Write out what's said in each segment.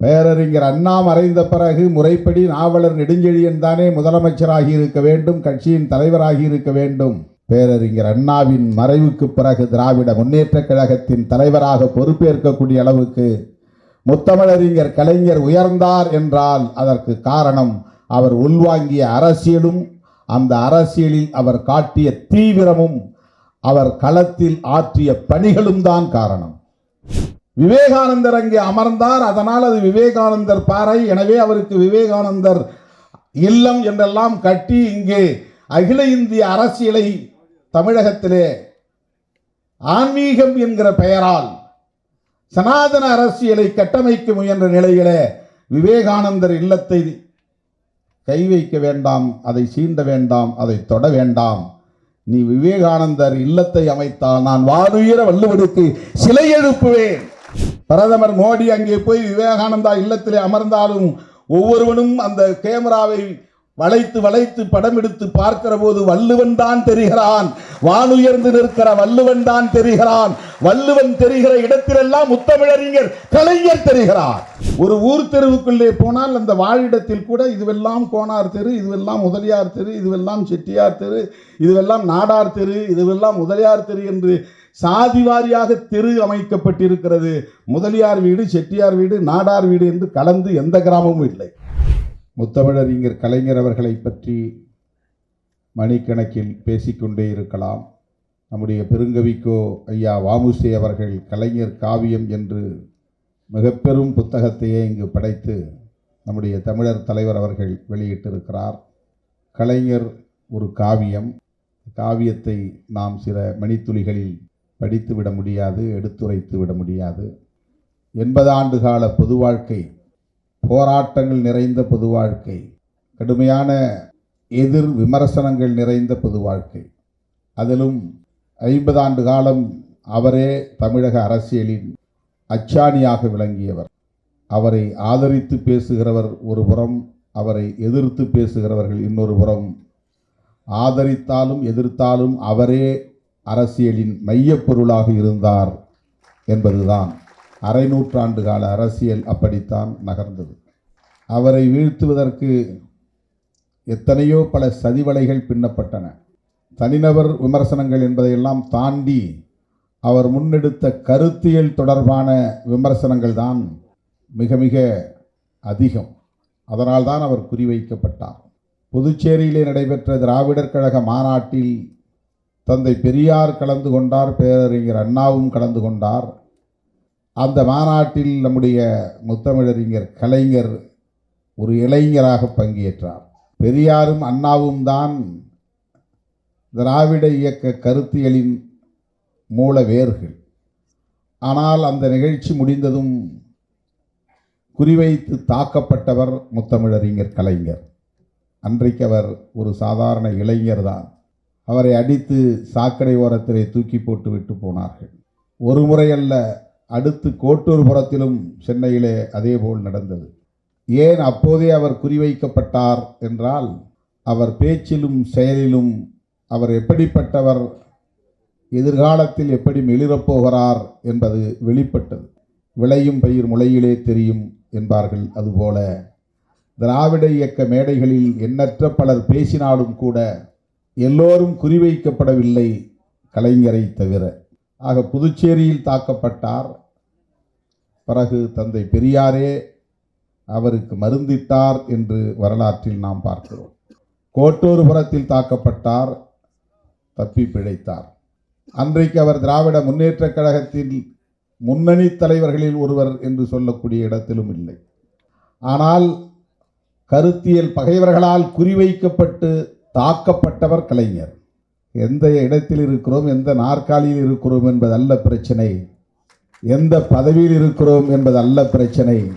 பேரறிஞர் அண்ணா மறைந்த பிறகு முறைப்படி நாவலர் நெடுஞ்செழியன் தானே முதலமைச்சராகி இருக்க வேண்டும் கட்சியின் தலைவராகி இருக்க வேண்டும். பேரறிஞர் அண்ணாவின் மறைவுக்கு பிறகு திராவிட முன்னேற்றக் கழகத்தின் தலைவராக பொறுப்பேற்கக்கூடிய அளவுக்கு முத்தமிழறிஞர் கலைஞர் உயர்ந்தார் என்றால் அதற்கு காரணம் அவர் உள்வாங்கிய அரசியலும் அந்த அரசியலில் அவர் காட்டிய தீவிரமும் அவர் களத்தில் ஆற்றிய பணிகளும் தான் காரணம். விவேகானந்தர் அங்கே அமர்ந்தார். அதனால் அது விவேகானந்தர் பாறை. எனவே அவருக்கு விவேகானந்தர் இல்லம் என்றெல்லாம் கட்டி இங்கே அகில இந்திய அரசியலை தமிழகத்திலே ஆன்மீகம் என்கிற பெயரால் சனாதன அரசியலை கட்டமைக்க முயன்ற நிலையிலே விவேகானந்தர் இல்லத்தை கை வைக்க வேண்டாம் அதை சீண்ட வேண்டாம் அதை தொட வேண்டாம். நீ விவேகானந்தர் இல்லத்தை அமைத்தால் நான் வானுயர வள்ளுவனுக்கு சிலை எழுப்புவேன். பிரதமர் மோடி அங்கே போய் விவேகானந்தா இல்லத்திலே அமர்ந்தாலும் ஒவ்வொருவனும் அந்த கேமராவை வளைத்து வளைத்து படம் எடுத்து பார்க்கிற போது வள்ளுவன் தான் தெரிகிறான். வானுயர்ந்து நிற்கிற வள்ளுவன் தான் தெரிகிறான். வள்ளுவன் தெரிகிற இடத்திலெல்லாம் முத்தமிழறிஞர் கலைஞர் தெரிகிறார். ஒரு ஊர் தெருவுக்குள்ளே போனால் அந்த வாழிடத்தில் கூட இதுவெல்லாம் கோனார் தெரு இதுவெல்லாம் முதலியார் தெரு இதுவெல்லாம் செட்டியார் தெரு இதுவெல்லாம் நாடார் தெரு இதுவெல்லாம் முதலியார் தெரு என்று சாதி வாரியாக தெரு அமைக்கப்பட்டிருக்கிறது. முதலியார் வீடு செட்டியார் வீடு நாடார் வீடு என்று கலந்து எந்த கிராமமும் இல்லை. முத்தமிழறிஞர் கலைஞர் அவர்களை பற்றி மணிக்கணக்கில் பேசிக்கொண்டே இருக்கலாம். நம்முடைய பெருங்கவிக்கோ ஐயா வாமுசே அவர்கள் கலைஞர் காவியம் என்று மிகப்பெரும் புத்தகத்தையே இங்கு படைத்து நம்முடைய தமிழர் தலைவர் அவர்கள் வெளியிட்டிருக்கிறார். கலைஞர் ஒரு காவியம். காவியத்தை நாம் சில மணித்துளிகளில் படித்து விட முடியாது எடுத்துரைத்து விட முடியாது. எண்பது ஆண்டு கால பொது வாழ்க்கை போராட்டங்கள் நிறைந்த பொது வாழ்க்கை கடுமையான எதிர் விமர்சனங்கள் நிறைந்த பொது வாழ்க்கை. அதிலும் ஐம்பது ஆண்டு காலம் அவரே தமிழக அரசியலின் அச்சாணியாக விளங்கியவர். அவரை ஆதரித்து பேசுகிறவர் ஒரு புறம் அவரை எதிர்த்து பேசுகிறவர்கள் இன்னொரு புறம். ஆதரித்தாலும் எதிர்த்தாலும் அவரே அரசியலின் மையப்பொருளாக இருந்தார் என்பதுதான். அரை நூற்றாண்டு கால அரசியல் அப்படித்தான் நகர்ந்தது. அவரை வீழ்த்துவதற்கு எத்தனையோ பல சதிவலைகள் பின்னப்பட்டன. தனிநபர் விமர்சனங்கள் என்பதையெல்லாம் தாண்டி அவர் முன்னெடுத்த கருத்தியல் தொடர்பான விமர்சனங்கள் தான் மிக மிக அதிகம். அதனால்தான் அவர் குறிவைக்கப்பட்டார். புதுச்சேரியிலே நடைபெற்ற திராவிடர் கழக மாநாட்டில் தந்தை பெரியார் கலந்து கொண்டார் பேரறிஞர் அண்ணாவும் கலந்து கொண்டார். அந்த மாநாட்டில் நம்முடைய முத்தமிழறிஞர் கலைஞர் ஒரு இளைஞராக பங்கேற்றார். பெரியாரும் அண்ணாவும் தான் திராவிட இயக்க கருத்தியலின் மூல வேர்கள். ஆனால் அந்த நிகழ்ச்சி முடிந்ததும் குறிவைத்து தாக்கப்பட்டவர் முத்தமிழறிஞர் கலைஞர். அன்றைக்கு அவர் ஒரு சாதாரண இளைஞர் தான். அவரை அடித்து சாக்கடை ஓரத்திலே தூக்கி போட்டு விட்டு போனார்கள். ஒரு முறை அல்ல அடுத்து கோட்டூர்புரத்திலும் சென்னையிலே அதேபோல் நடந்தது. ஏன் அப்போதே அவர் குறிவைக்கப்பட்டார் என்றால் அவர் பேச்சிலும் செயலிலும் அவர் எப்படிப்பட்டவர் எதிர்காலத்தில் எப்படி மெளிரப்போகிறார் என்பது வெளிப்பட்டது. விளையும் பயிர் முளையிலே தெரியும் என்பார்கள். அதுபோல திராவிட இயக்க மேடைகளில் எண்ணற்ற பலர் பேசினாலும் கூட எல்லோரும் குறிவைக்கப்படவில்லை கலைஞரை தவிர. ஆக புதுச்சேரியில் தாக்கப்பட்டார். பிறகு தந்தை பெரியாரே அவருக்கு மருந்திட்டார் என்று வரலாற்றில் நாம் பார்க்கிறோம். கோட்டூர்புரத்தில் தாக்கப்பட்டார் தப்பி பிழைத்தார். அன்றைக்கு அவர் திராவிட முன்னேற்றக் கழகத்தில் முன்னணி தலைவர்களில் ஒருவர் என்று சொல்லக்கூடிய இடத்திலும் இல்லை. ஆனால் கருத்தியல் பகைவர்களால் குறிவைக்கப்பட்டு தாக்கப்பட்டவர் கலைஞர். எந்த இடத்தில் இருக்கிறோம் எந்த நாற்காலியில் இருக்கிறோம் என்பது அல்ல பிரச்சனை. எந்த பதவியில் இருக்கிறோம் என்பது அல்ல பிரச்சனை.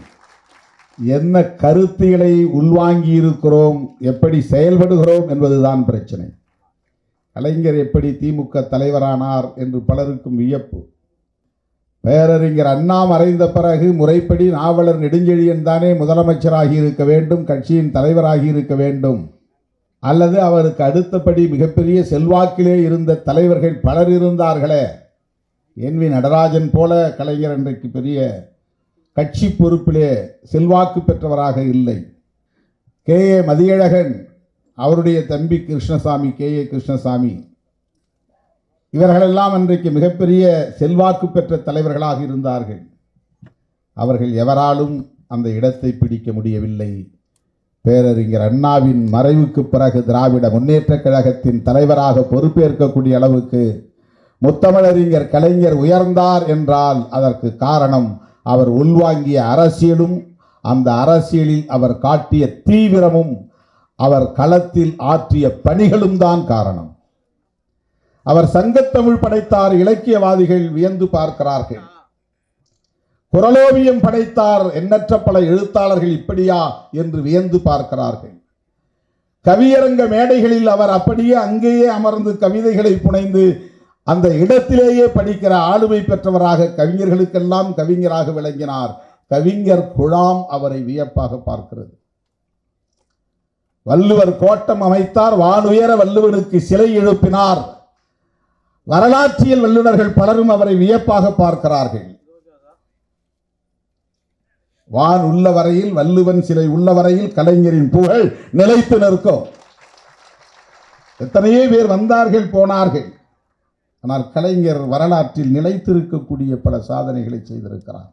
என்ன கருத்துகளை உள்வாங்கி இருக்கிறோம் எப்படி செயல்படுகிறோம் என்பதுதான் பிரச்சனை. கலைஞர் எப்படி திமுக தலைவரானார் என்று பலருக்கும் வியப்பு. பேரறிஞர் அண்ணா மறைந்த பிறகு முறைப்படி நாவலர் நெடுஞ்செழியன் தானே முதலமைச்சராகி இருக்க வேண்டும் கட்சியின் தலைவராகி இருக்க வேண்டும். அல்லது அவருக்கு அடுத்தபடி மிகப்பெரிய செல்வாக்கிலே இருந்த தலைவர்கள் பலர் இருந்தார்களே. என் வி நடராஜன் போல கலைஞர் இன்றைக்கு பெரிய கட்சி பொறுப்பிலே செல்வாக்கு பெற்றவராக இல்லை. கே. ஏ. மதியழகன் அவருடைய தம்பி கிருஷ்ணசாமி கே. ஏ. கிருஷ்ணசாமி இவர்களெல்லாம் அன்றைக்கு மிகப்பெரிய செல்வாக்கு பெற்ற தலைவர்களாக இருந்தார்கள். அவர்கள் எவராலும் அந்த இடத்தை பிடிக்க முடியவில்லை. பேரறிஞர் அண்ணாவின் மறைவுக்கு பிறகு திராவிட முன்னேற்றக் கழகத்தின் தலைவராக பொறுப்பேற்கக்கூடிய அளவுக்கு முத்தமிழறிஞர் கலைஞர் உயர்ந்தார் என்றால் அதற்கு காரணம் அவர் உள்வாங்கிய அரசியலும் அந்த அரசியலில் அவர் காட்டிய தீவிரமும் அவர் களத்தில் ஆற்றிய பணிகளும் தான் காரணம். அவர் சங்கத்தமிழ் படைத்தார் இலக்கியவாதிகள் வியந்து பார்க்கிறார்கள். குரலோவியம் படைத்தார் எண்ணற்ற பல எழுத்தாளர்கள் இப்படியா என்று வியந்து பார்க்கிறார்கள். கவியரங்க மேடைகளில் அவர் அப்படியே அங்கேயே அமர்ந்து கவிதைகளை புனைந்து அந்த இடத்திலேயே படிக்கிற ஆளுமை பெற்றவராக கவிஞர்களுக்கெல்லாம் கவிஞராக விளங்கினார். கவிஞர் குழாம் அவரை வியப்பாக பார்க்கிறது. வள்ளுவர் கோட்டம் அமைத்தார் வானுயர வள்ளுவனுக்கு சிலை எழுப்பினார். வரலாற்றியல் வல்லுநர்கள் பலரும் அவரை வியப்பாக பார்க்கிறார்கள். வான் உள்ள வரையில் வள்ளுவன் சிலை உள்ள வரையில் கலைஞரின் புகழ் நிலைத்து நிற்கும் எத்தனையோ பேர் வந்தார்கள் போனார்கள். ஆனால் கலைஞர் வரலாற்றில் நிலைத்திருக்கக்கூடிய பல சாதனைகளை செய்திருக்கிறார்.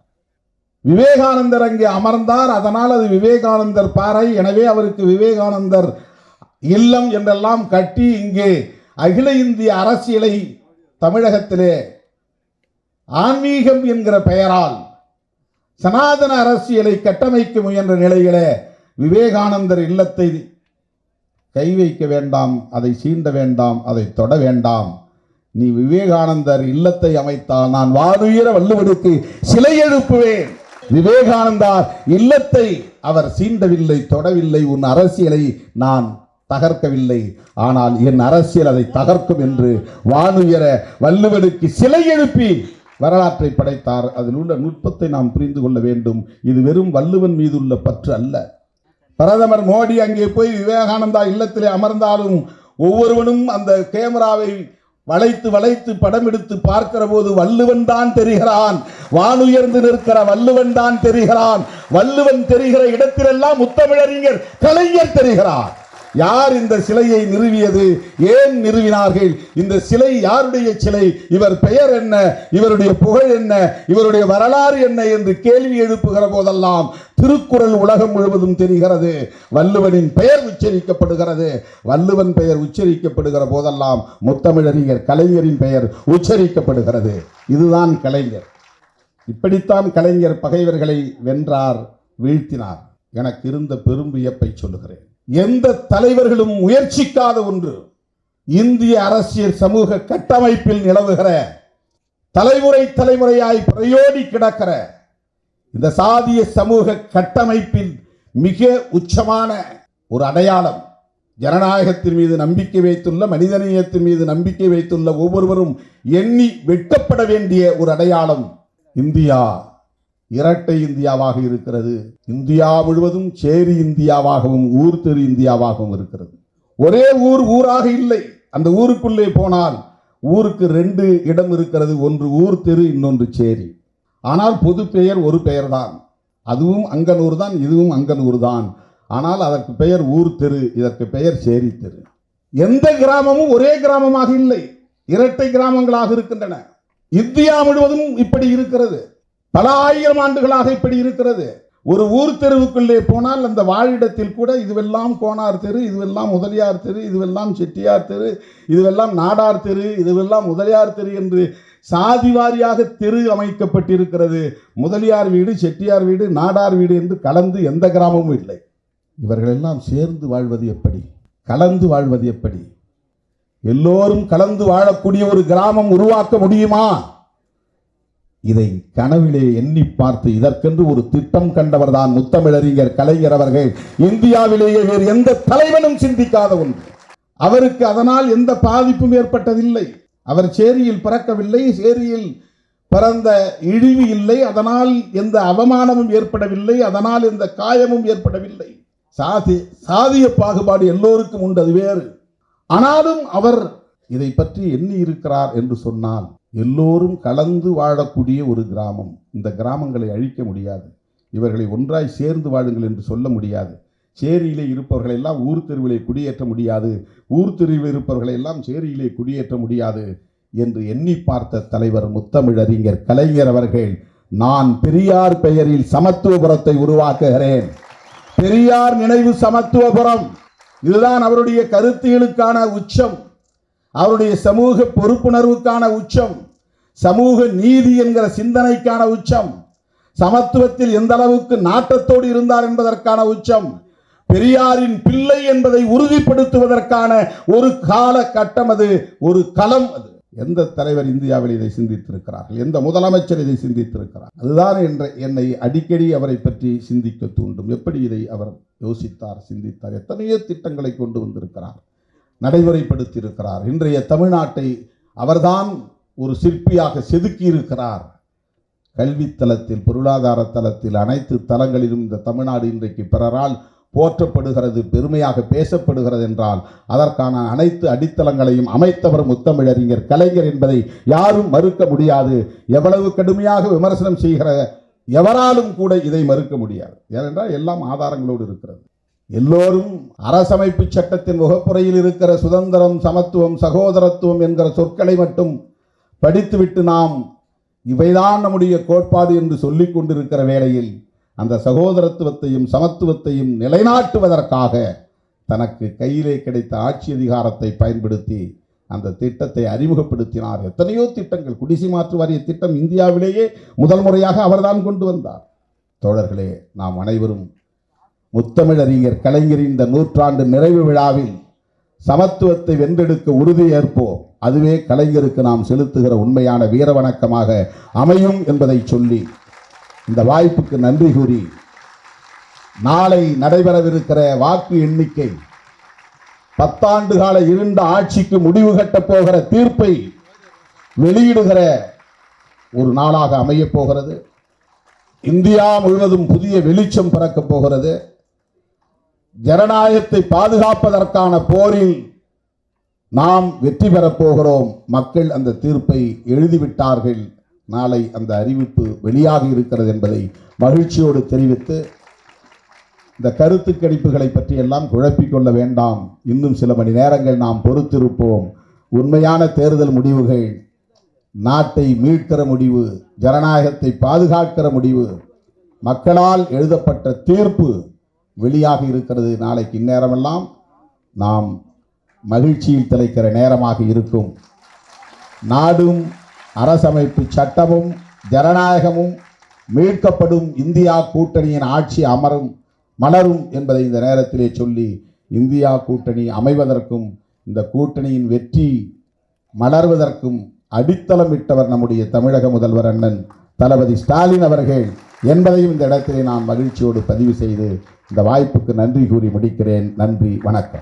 விவேகானந்தர் அங்கே அமர்ந்தார். அதனால் அது விவேகானந்தர் பாறை. எனவே அவருக்கு விவேகானந்தர் இல்லம் என்றெல்லாம் கட்டி இங்கே அகில இந்திய அரசியலை தமிழகத்திலே ஆன்மீகம் என்கிற பெயரால் சனாதன அரசியலை கட்டமைக்க முயன்ற நிலையிலே விவேகானந்தர் இல்லத்தை கை வைக்க வேண்டாம் அதை சீண்ட வேண்டாம் அதை தொட வேண்டாம். நீ விவேகானந்தர் இல்லத்தை அமைத்தால் நான் வாதுயிர வள்ளுவனுக்கு சிலை எழுப்புவேன். விவேகானந்தார் இல்லத்தை அவர் சீண்டவில்லை தொடவில்லை. உன் அரசியலை நான் தகர்க்கவில்லை. ஆனால் என் அரசியல் அதை தகர்க்கும் என்று வானுயர வள்ளுவனுக்கு சிலை எழுப்பி வரலாற்றை படைத்தார். அதில் உள்ள நுட்பத்தை நாம் புரிந்து கொள்ள வேண்டும். இது வெறும் வள்ளுவன் மீது உள்ள பற்று அல்ல. பிரதமர் மோடி அங்கே போய் விவேகானந்தா இல்லத்திலே அமர்ந்தாலும் ஒவ்வொருவனும் அந்த கேமராவை வளைத்து வளைத்து படம் எடுத்து பார்க்கிற போது வள்ளுவன் தான் தெரிகிறான். வானுயர்ந்து நிற்கிற வள்ளுவன் தான் தெரிகிறான். வள்ளுவன் தெரிகிற இடத்திலெல்லாம் முத்தமிழறிஞர் கலைஞர் தெரிகிறார். யார் இந்த சிலையை நிறுவியது? ஏன் நிறுவினார்கள்? இந்த சிலை யாருடைய சிலை? இவர் பெயர் என்ன? இவருடைய புகழ் என்ன? இவருடைய வரலாறு என்ன என்று கேள்வி எழுப்புகிற போதெல்லாம் திருக்குறள் உலகம் முழுவதும் தெரிகிறது. வள்ளுவனின் பெயர் உச்சரிக்கப்படுகிறது. வள்ளுவன் பெயர் உச்சரிக்கப்படுகிற போதெல்லாம் முத்தமிழறிஞர் கலைஞரின் பெயர் உச்சரிக்கப்படுகிறது. இதுதான் கலைஞர். இப்படித்தான் கலைஞர் பகைவர்களை வென்றார் வீழ்த்தினார். எனக்கு இருந்த பெரும் வியப்பை சொல்லுகிறேன். எந்த தலைவர்களும் முயற்சிக்காத ஒன்று. இந்திய அரசியல் சமூக கட்டமைப்பில் நிலவுகிற தலைமுறை தலைமுறையாய் பிரயோடி கிடக்கிற இந்த சாதிய சமூக கட்டமைப்பின் மிக உச்சமான ஒரு அடையாளம். ஜனநாயகத்தின் மீது நம்பிக்கை வைத்துள்ள மனிதநேயத்தின் மீது நம்பிக்கை வைத்துள்ள ஒவ்வொருவரும் எண்ணி வெட்டப்பட வேண்டிய ஒரு அடையாளம் இந்தியா. இரட்டை இந்தியாவாக இருக்கிறது. இந்தியா முழுவதும் சேரி இந்தியாவாகவும் ஊர் தெரு இந்தியாவாகவும் இருக்கிறது. ஒரே ஊர் ஊராக இல்லை. அந்த ஊருக்குள்ளே போனால் ஊருக்கு ரெண்டு இடம் இருக்கிறது. ஒன்று ஊர் தெரு இன்னொன்று சேரி. ஆனால் பொது பெயர் ஒரு பெயர்தான். அதுவும் அங்கனூர் தான் இதுவும் அங்கனூர் தான். ஆனால் அதற்கு பெயர் ஊர் தெரு இதற்கு பெயர் சேரி தெரு. எந்த கிராமமும் ஒரே கிராமமாக இல்லை. இரட்டை கிராமங்களாக இருக்கின்றன. இந்தியா முழுவதும் இப்படி இருக்கிறது. பல ஆயிரம் ஆண்டுகளாக இப்படி இருக்கிறது. ஒரு ஊர் தெருவுக்குள்ளே போனால் அந்த வாழிடத்தில் கூட இதுவெல்லாம் கோனார் தெரு இதுவெல்லாம் முதலியார் தெரு இதுவெல்லாம் செட்டியார் தெரு இதுவெல்லாம் நாடார் தெரு இதுவெல்லாம் முதலியார் தெரு என்று சாதி வாரியாக தெரு அமைக்கப்பட்டிருக்கிறது. முதலியார் வீடு செட்டியார் வீடு நாடார் வீடு என்று கலந்து எந்த கிராமமும் இல்லை. இவர்களெல்லாம் சேர்ந்து வாழ்வது எப்படி? கலந்து வாழ்வது எப்படி? எல்லோரும் கலந்து வாழக்கூடிய ஒரு கிராமம் உருவாக்க முடியுமா? இதை கனவிலே எண்ணி பார்த்து இதற்கென்று ஒரு திட்டம் கண்டவர்தான் முத்தமிழறிஞர் கலைஞர் அவர்கள். இந்தியாவிலேயே வேறு எந்த தலைவனும் சிந்திக்காத ஒன்று அவருக்கு அதனால் எந்த பாதிப்பும் ஏற்பட்டதில்லை. அவர் சேரியில் பிறக்கவில்லை சேரியில் பிறந்த இழிவு இல்லை. அதனால் எந்த அவமானமும் ஏற்படவில்லை அதனால் எந்த காயமும் ஏற்படவில்லை. சாதி சாதிய பாகுபாடு எல்லோருக்கும் உண்டு அது வேறு. ஆனாலும் அவர் இதை பற்றி எண்ணி இருக்கிறார் என்று சொன்னால் எல்லோரும் கலந்து வாழக்கூடிய ஒரு கிராமம். இந்த கிராமங்களை அழிக்க முடியாது. இவர்களை ஒன்றாய் சேர்ந்து வாழுங்கள் என்று சொல்ல முடியாது. சேரியிலே இருப்பவர்களெல்லாம் ஊர் தெருவிலே குடியேற்ற முடியாது. ஊர் தெருவில் இருப்பவர்களெல்லாம் சேரியிலே குடியேற்ற முடியாது என்று எண்ணி பார்த்த தலைவர் முத்தமிழறிஞர் கலைஞர் அவர்கள் நான் பெரியார் பெயரில் சமத்துவபுரத்தை உருவாக்குகிறேன். பெரியார் நினைவு சமத்துவபுரம். இதுதான் அவருடைய கருத்தியலுக்கான உச்சம். அவருடைய சமூக பொறுப்புணர்வுக்கான உச்சம் சமூக நீதி என்கிற சிந்தனைக்கான உச்சம் சமத்துவத்தில் எந்த அளவுக்கு நாட்டத்தோடு இருந்தார் என்பதற்கான உச்சம் பெரியாரின் பிள்ளை என்பதை உறுதிப்படுத்துவதற்கான ஒரு கால கட்டம் அது ஒரு களம் அது. எந்த தலைவர் இந்தியாவில் இதை சிந்தித்திருக்கிறார்கள்? எந்த முதலமைச்சர் இதை சிந்தித்திருக்கிறார்? அதுதான் என்ற என்னை அடிக்கடி அவரை பற்றி சிந்திக்க தூண்டும். எப்படி இதை அவர் யோசித்தார் சிந்தித்தார்? எத்தனையோ திட்டங்களை கொண்டு வந்திருக்கிறார். நடைமுறைப்படுத்தியிருக்கிறார். இன்றைய தமிழ்நாட்டை அவர்தான் ஒரு சிற்பியாக செதுக்கியிருக்கிறார். கல்வித்தலத்தில் பொருளாதார தளத்தில் அனைத்து தளங்களிலும் இந்த தமிழ்நாடு இன்றைக்கு பிறரால் போற்றப்படுகிறது பெருமையாக பேசப்படுகிறது என்றால் அதற்கான அனைத்து அடித்தளங்களையும் அமைத்தவர் முத்தமிழறிஞர் கலைஞர் என்பதை யாரும் மறுக்க முடியாது. எவ்வளவு கடுமையாக விமர்சனம் செய்கிற எவராலும் கூட இதை மறுக்க முடியாது. ஏனென்றால் எல்லாம் ஆதாரங்களோடு இருக்கிறது. எல்லோரும் அரசமைப்பு சட்டத்தின் முகப்புறையில் இருக்கிற சுதந்திரம் சமத்துவம் சகோதரத்துவம் என்கிற சொற்களை மட்டும் படித்துவிட்டு நாம் இவைதான் நம்முடைய கோட்பாடு என்று சொல்லிக் கொண்டிருக்கிற வேளையில் அந்த சகோதரத்துவத்தையும் சமத்துவத்தையும் நிலைநாட்டுவதற்காக தனக்கு கையிலே கிடைத்த ஆட்சி அதிகாரத்தை பயன்படுத்தி அந்த திட்டத்தை அறிமுகப்படுத்தினார். எத்தனையோ திட்டங்கள். குடிசை மாற்று வாரிய திட்டம் இந்தியாவிலேயே முதல் முறையாக அவர்தான் கொண்டு வந்தார். தோழர்களே நாம் அனைவரும் முத்தமிழறிஞர் கலைஞரின் இந்த நூற்றாண்டு நிறைவு விழாவில் சமத்துவத்தை வென்றெடுக்க உறுதியேற்போம் அதுவே கலைஞருக்கு நாம் செலுத்துகிற உண்மையான வீர வணக்கமாக அமையும் என்பதை சொல்லி இந்த வாய்ப்புக்கு நன்றி கூறி நாளை நடைபெறவிருக்கிற வாக்கு எண்ணிக்கை பத்தாண்டு கால இருண்ட ஆட்சிக்கு முடிவு கட்டப் போகிற தீர்ப்பை வெளியிடுகிற ஒரு நாளாக அமையப் போகிறது. இந்தியா முழுவதும் புதிய வெளிச்சம் பிறக்கப் போகிறது. ஜனநாயகத்தை பாதுகாப்பதற்கான போரில் நாம் வெற்றி பெறப் போகிறோம். மக்கள் அந்த தீர்ப்பை எழுதிவிட்டார்கள். நாளை அந்த அறிவிப்பு வெளியாகி இருக்கிறது என்பதை மகிழ்ச்சியோடு தெரிவித்து இந்த கருத்து கணிப்புகளை பற்றியெல்லாம் குழப்பிக்கொள்ள வேண்டாம். இன்னும் சில மணி நேரங்கள் நாம் பொறுத்திருப்போம். உண்மையான தேர்தல் முடிவுகள் நாட்டை மீட்கிற முடிவு ஜனநாயகத்தை பாதுகாக்கிற முடிவு மக்களால் எழுதப்பட்ட தீர்ப்பு வெளியாக இருக்கிறது. நாளைக்கு இந்நேரமெல்லாம் நாம் மகிழ்ச்சியில் திளைக்கிற நேரமாக இருக்கும். நாடும் அரசமைப்பு சட்டமும் ஜனநாயகமும் மீட்கப்படும் இந்தியா கூட்டணியின் ஆட்சி அமரும் மலரும் என்பதை இந்த நேரத்திலே சொல்லி இந்தியா கூட்டணி அமைவதற்கும் இந்த கூட்டணியின் வெற்றி மலர்வதற்கும் அடித்தளமிட்டவர் நம்முடைய தமிழக முதல்வர் அண்ணன் தளபதி ஸ்டாலின் அவர்கள். என்பதையும் இந்த இடத்திலே நான் மகிழ்ச்சியோடு பதிவு செய்து இந்த வாய்ப்புக்கு நன்றி கூறி முடிக்கிறேன். நன்றி வணக்கம்.